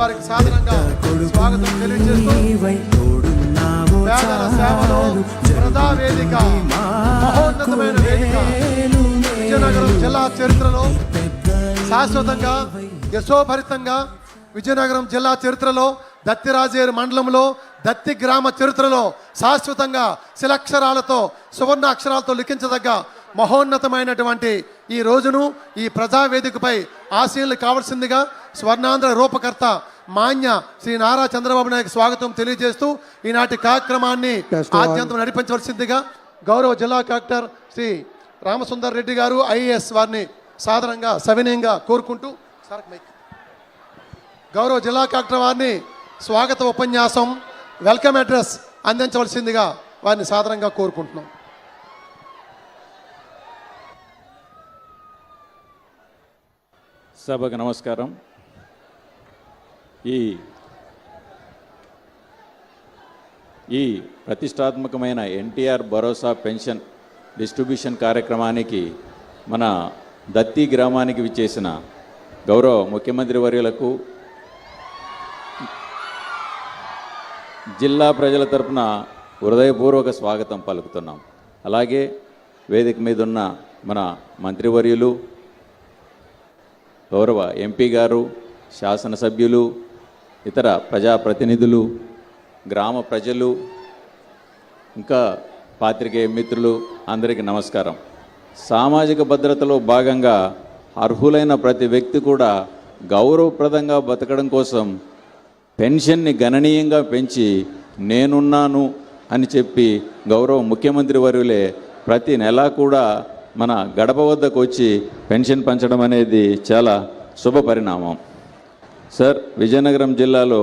వారికి సాధనంగా స్వాగతం తెలియజేస్తూ పేదల సేవలో ప్రజా వేదిక మహోన్నతమైన వేదిక విజయనగరం జిల్లా చరిత్రలో శాశ్వతంగా యశోభరితంగా విజయనగరం జిల్లా చరిత్రలో దత్తిరాజేరు మండలంలో దత్తి గ్రామ చరిత్రలో శాశ్వతంగా శిలక్షరాలతో సువర్ణ అక్షరాలతో లిఖించదగ్గ మహోన్నతమైనటువంటి ఈ రోజును ఈ ప్రజావేదికపై ఆశీలు కావలసిందిగా స్వర్ణాంధ్ర రూపకర్త మాన్య శ్రీ నారా చంద్రబాబు నాయుడు స్వాగతం తెలియజేస్తూ ఈనాటి కార్యక్రమాన్ని ఆద్యంతం నడిపించవలసిందిగా గౌరవ జిల్లా కలెక్టర్ శ్రీ రామసుందర్ రెడ్డి గారు ఐఏఎస్ వారిని సాధారణంగా సవినయంగా కోరుకుంటూ గౌరవ జిల్లా కలెక్టర్ వారిని స్వాగత ఉపన్యాసం వెల్కమ్ అడ్రస్ అందించవలసిందిగా వారిని సాధారణంగా కోరుకుంటున్నాం. సభకు నమస్కారం. ఈ ఈ ప్రతిష్టాత్మకమైన ఎన్టీఆర్ భరోసా పెన్షన్ డిస్ట్రిబ్యూషన్ కార్యక్రమానికి మన దత్తి గ్రామానికి విచ్చేసిన గౌరవ ముఖ్యమంత్రి వర్యులకు జిల్లా ప్రజల తరపున హృదయపూర్వక స్వాగతం పలుకుతున్నాం. అలాగే వేదిక మీద ఉన్న మన మంత్రివర్యులు గౌరవ ఎంపీ గారు శాసనసభ్యులు ఇతర ప్రజాప్రతినిధులు గ్రామ ప్రజలు ఇంకా పాత్రికేయ మిత్రులు అందరికీ నమస్కారం. సామాజిక భద్రతలో భాగంగా అర్హులైన ప్రతి వ్యక్తి కూడా గౌరవప్రదంగా బతకడం కోసం పెన్షన్ని గణనీయంగా పెంచి నేనున్నాను అని చెప్పి గౌరవ ముఖ్యమంత్రి వర్యులే ప్రతి నెలా కూడా మన గడప వద్దకు వచ్చి పెన్షన్ పంచడం అనేది చాలా శుభ పరిణామం సార్ విజయనగరం జిల్లాలో